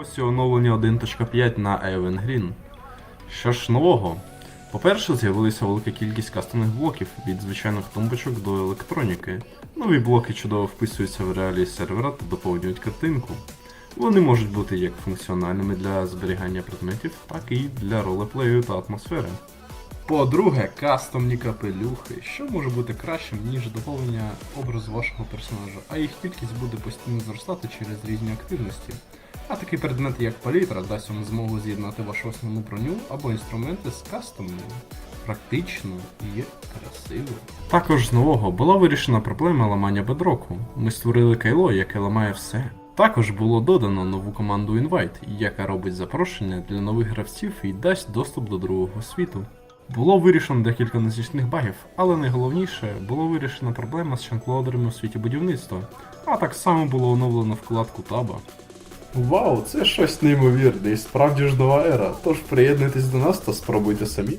Ось і оновлення 1.5 на Evan Green. Що ж нового? По-перше, з'явилася велика кількість кастомних блоків від звичайних тумбочок до електроніки. Нові блоки чудово вписуються в реалії сервера та доповнюють картинку. Вони можуть бути як функціональними для зберігання предметів, так і для ролеплею та атмосфери. По-друге, кастомні капелюхи, що може бути кращим, ніж доповнення образу вашого персонажа, а їх кількість буде постійно зростати через різні активності. А такий предмет, як палітра, дасть вам змогу з'єднати вашу основну броню або інструменти з кастомною. Практично і красиво. Також з нового була вирішена проблема ламання бедроку. Ми створили кайло, яке ламає все. Також було додано нову команду Invite, яка робить запрошення для нових гравців і дасть доступ до другого світу. Було вирішено декілька незначних багів, але найголовніше було вирішена проблема з чанклоудерами у світі будівництва, а так само було оновлено вкладку таба. Вау, це щось неймовірне і справді ж нова ера. Тож приєднуйтесь до нас та спробуйте самі.